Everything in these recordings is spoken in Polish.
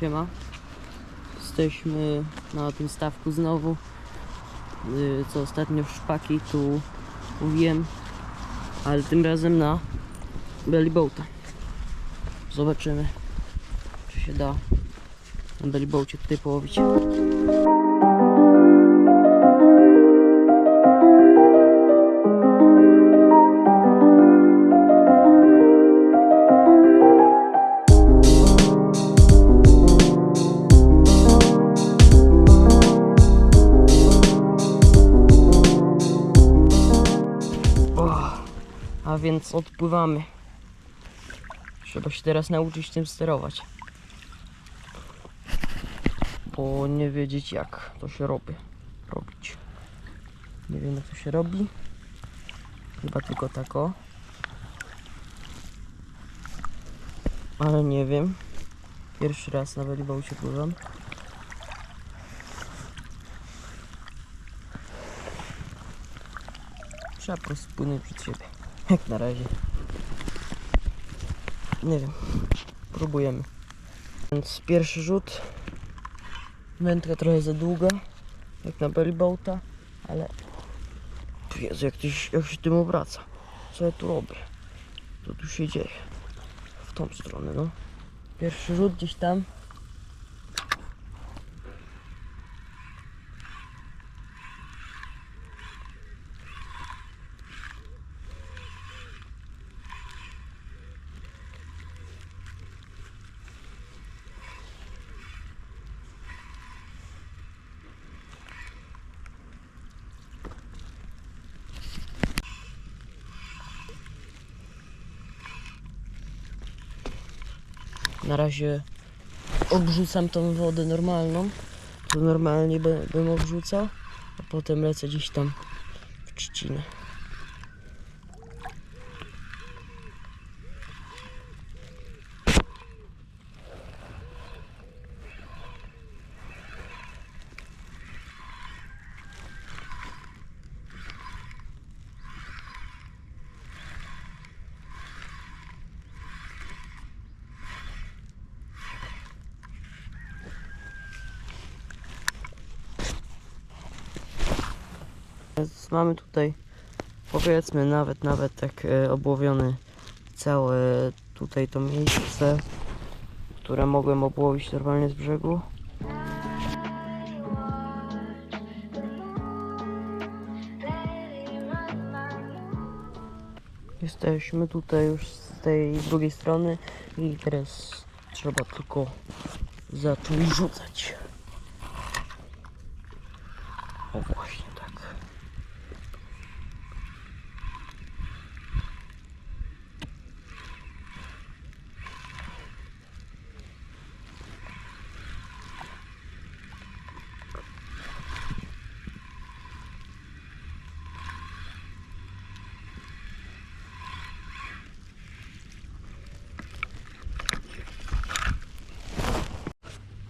Siema. Jesteśmy na tym stawku znowu. Yy, Co ostatnio w szpaki tu mówiłem, ale tym razem na bellyboata. Zobaczymy, czy się da na bellyboacie tutaj połowić. Więc odpływamy. Trzeba się teraz nauczyć tym sterować. Bo nie wiedzieć jak to się robi. Robić. Nie wiem jak to się robi. Chyba tylko tako. Ale nie wiem. Pierwszy raz na belibaucie pływam. Trzeba po prostu płynąć przed siebie. Jak na razie. Nie wiem. Próbujemy. Więc pierwszy rzut. Wędka trochę za długa. Jak na bellyboata. Ale... Jezu, jak, tyś, jak się tym obraca. Co ja tu robię? Co tu się dzieje? W tą stronę, no. Pierwszy rzut gdzieś tam. Na razie obrzucam tą wodę normalną. To normalnie by, bym obrzucał, a potem lecę gdzieś tam w trzcinę. Mamy tutaj powiedzmy nawet nawet tak e, obłowiony całe tutaj to miejsce, które mogłem obłowić normalnie z brzegu. Jesteśmy tutaj już z tej drugiej strony i teraz trzeba tylko zacząć rzucać. O właśnie tak.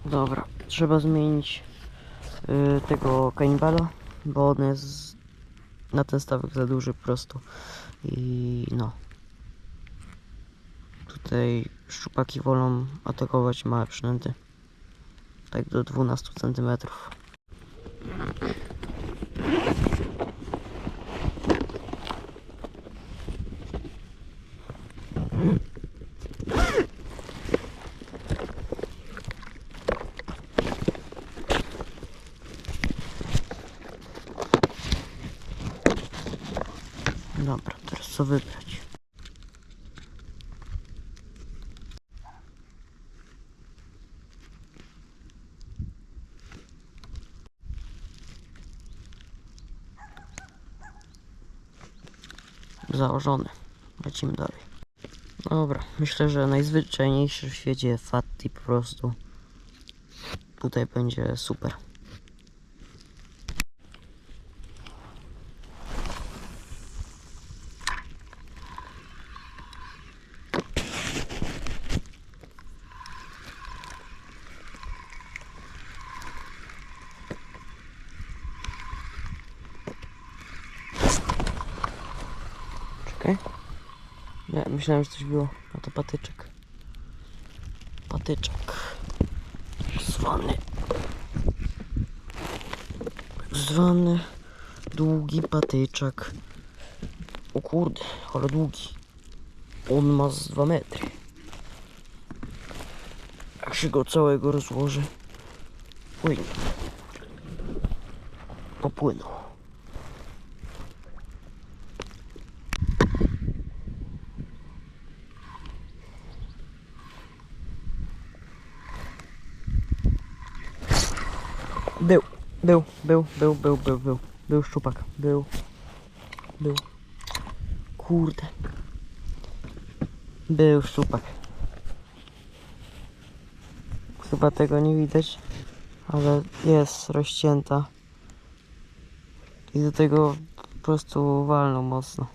Dobra, trzeba zmienić y, tego kanibala, bo on jest na ten stawek za duży po prostu. I no. Tutaj szczupaki wolą atakować małe przynęty. Tak do 12 cm. Co wybrać? Założony. Lecimy dalej. Dobra, myślę, że najzwyczajniejszy w świecie Fatti po prostu. Tutaj będzie super. Nie, myślałem, że coś było. A to patyczek. Patyczek. zwany zwany długi patyczak. O kurde, ale długi. On ma z 2 metry. Jak się go całego rozłoży, płynie. Popłynął. Był, był, był, był, był, był, był. Szczupak, był. Był. Kurde. Był szczupak. Chyba tego nie widać, ale jest rozcięta. I do tego po prostu walną mocno.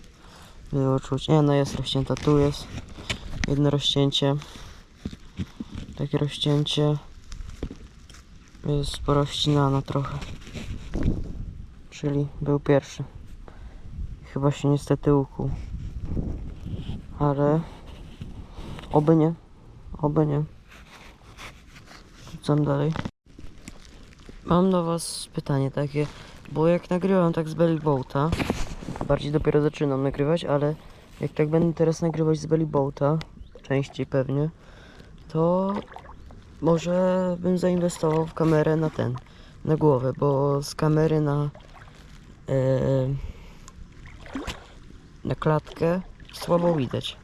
Było czuć. Nie no jest rozcięta, tu jest jedno rozcięcie. Takie rozcięcie. Jest porozcinana trochę. Czyli był pierwszy. Chyba się niestety ukuł. Ale oby nie. Oby nie. Co dalej? Mam do was pytanie takie, bo jak nagrywam tak z Belly Boata, bardziej dopiero zaczynam nagrywać, ale jak tak będę teraz nagrywać z Belly Boata, częściej pewnie, to może bym zainwestował w kamerę na ten, na głowę, bo z kamery na e, na klatkę słabo widać.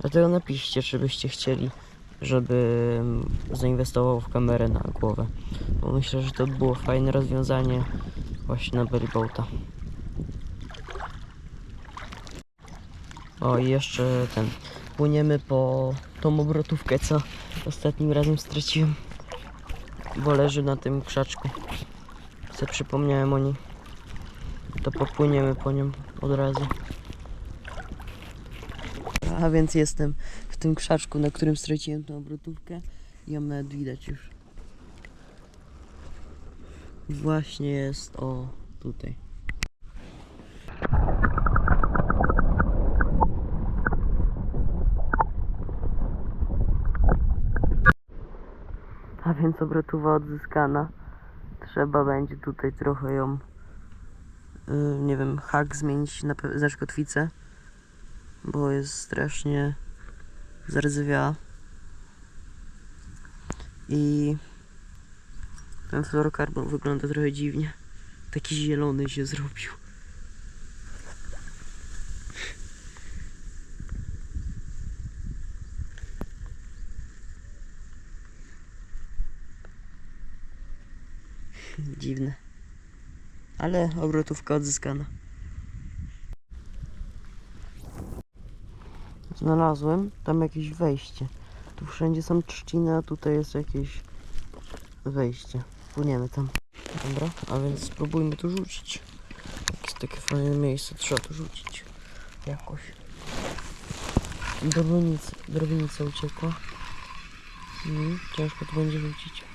Dlatego napiszcie, czy byście chcieli, żebym zainwestował w kamerę na głowę. Bo myślę, że to by było fajne rozwiązanie właśnie na Bellyboata. O i jeszcze ten, płyniemy po tą obrotówkę, co ostatnim razem straciłem. Bo leży na tym krzaczku. Co przypomniałem o niej. To popłyniemy po nią od razu. A więc jestem w tym krzaczku, na którym straciłem tą obrotówkę ją nawet widać już. Właśnie jest o tutaj. Więc obrotowa odzyskana. Trzeba będzie tutaj trochę ją, yy, nie wiem, hak zmienić na pe- znaczy kotwicę, bo jest strasznie zardzewiała. I ten fluorokarbon wygląda trochę dziwnie. Taki zielony się zrobił. Dziwne. Ale obrotówka odzyskana. Znalazłem tam jakieś wejście. Tu wszędzie są trzciny, a tutaj jest jakieś wejście. Płyniemy tam. Dobra, a więc spróbujmy tu rzucić. Jest takie fajne miejsce, trzeba tu rzucić. Jakoś. Drobnica, drobnica uciekła. Mm, ciężko tu będzie rzucić.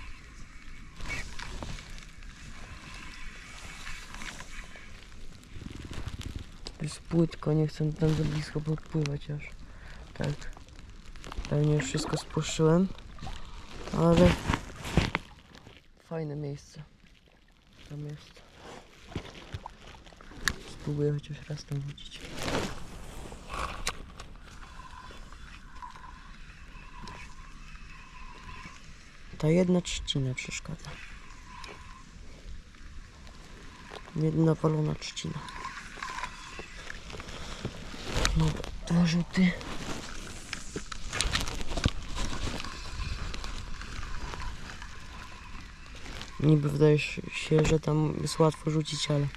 Jest płytko, nie chcę tam za blisko podpływać aż. Tak. Pewnie już wszystko spłoszyłem. Ale fajne miejsce. Tam jest. Spróbuję chociaż raz tam wrócić. Ta jedna trzcina przeszkadza. Jedna walona trzcina. No, dwa rzuty. Niby wydaje się, że tam jest łatwo rzucić, ale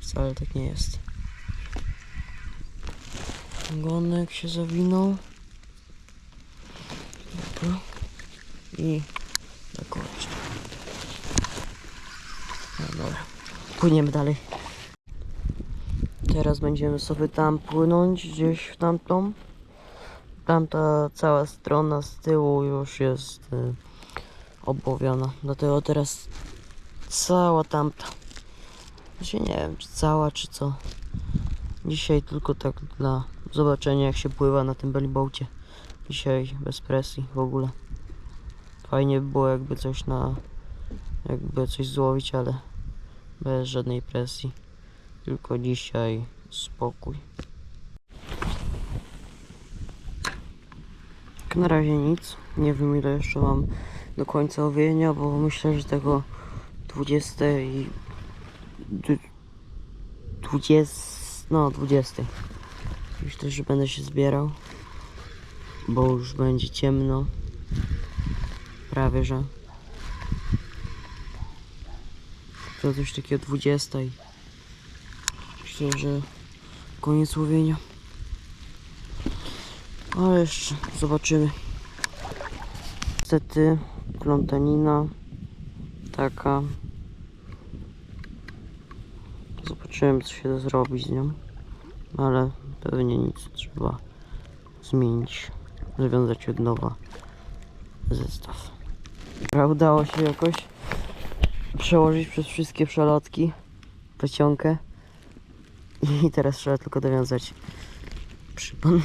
wcale tak nie jest. Ogonek się zawinął. Dobra. I na końcu. No dobra. Płyniemy dalej. Teraz będziemy sobie tam płynąć gdzieś w tamtą. Tamta cała strona z tyłu już jest y, obłowiona. Dlatego teraz cała tamta. Znaczy nie wiem czy cała czy co. Dzisiaj tylko tak dla zobaczenia jak się pływa na tym bellyboacie. Dzisiaj bez presji w ogóle. Fajnie by było jakby coś na... Jakby coś złowić, ale bez żadnej presji. Tylko dzisiaj spokój. Tak na razie nic. Nie wiem ile jeszcze mam do końca owienia, bo myślę, że tego 20 i... d- 20... no 20. Myślę, że będę się zbierał, bo już będzie ciemno. Prawie, że. To coś takiego 20 i myślę, że koniec łowienia. Ale jeszcze zobaczymy. Niestety plątanina taka. Zobaczyłem co się da zrobić z nią. Ale pewnie nic trzeba zmienić. Zawiązać od nowa zestaw. Udało się jakoś przełożyć przez wszystkie przelotki plecionkę i teraz trzeba tylko dowiązać przypon.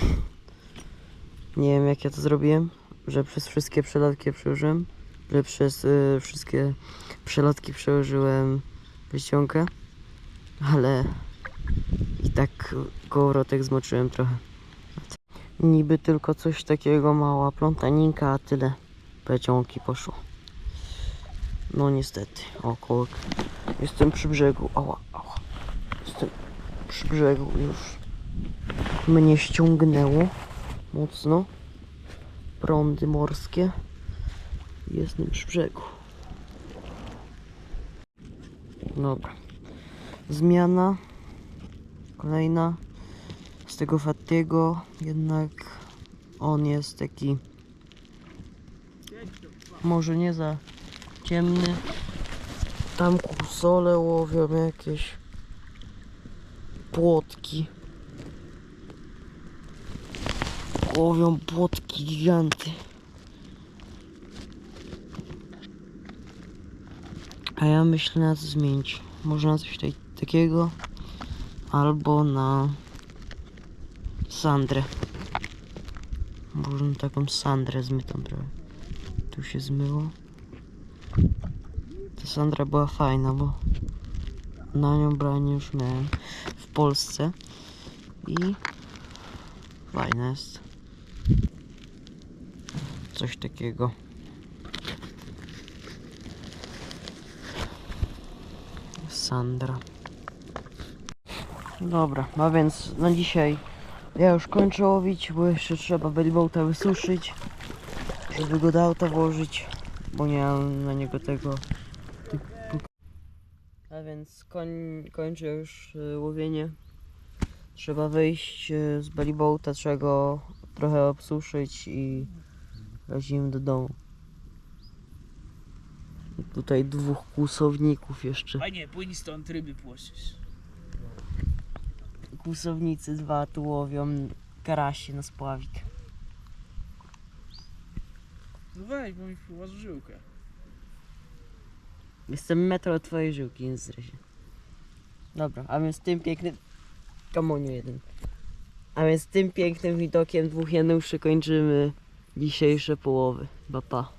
Nie wiem jak ja to zrobiłem, że przez wszystkie przelotki przełożyłem, że przez y, wszystkie przelotki przełożyłem plecionkę, ale i tak kołowrotek zmoczyłem trochę. Niby tylko coś takiego mała plątaninka, a tyle plecionki poszło. No niestety, o kołek. Jestem przy brzegu, ała, ała. Przy brzegu już. Mnie ściągnęło mocno. Prądy morskie. Jestem przy brzegu. Dobra. Zmiana. Kolejna. Z tego Fattiego jednak on jest taki może nie za ciemny. Tam kursole łowią jakieś płotki. Łowią płotki giganty. A ja myślę na co zmienić. Może na coś tutaj takiego albo na Sandrę. Może na taką Sandrę zmytą trochę. Tu się zmyło. Ta Sandra była fajna, bo na nią branie już miałem Polsce i fajna jest. Coś takiego. Sandra. Dobra, a więc na dzisiaj ja już kończę łowić, bo jeszcze trzeba bellyboata wysuszyć, żeby go do auta włożyć, bo nie mam na niego tego. A więc koń, kończę już y, łowienie. Trzeba wyjść y, z bellyboata, trzeba go trochę obsuszyć i lecimy do domu. I Tutaj dwóch kłusowników jeszcze. Fajnie, płyń stąd ryby płosisz. Kłusownicy dwa tu łowią karasie na spławik. No weź, bo mi wpływa żyłkę. Jestem metro od twojej żyłki, nie zdraj się. Dobra, a więc tym pięknym... Kamoniu jeden. A więc tym pięknym widokiem dwóch Januszy kończymy dzisiejsze połowy. Pa, pa.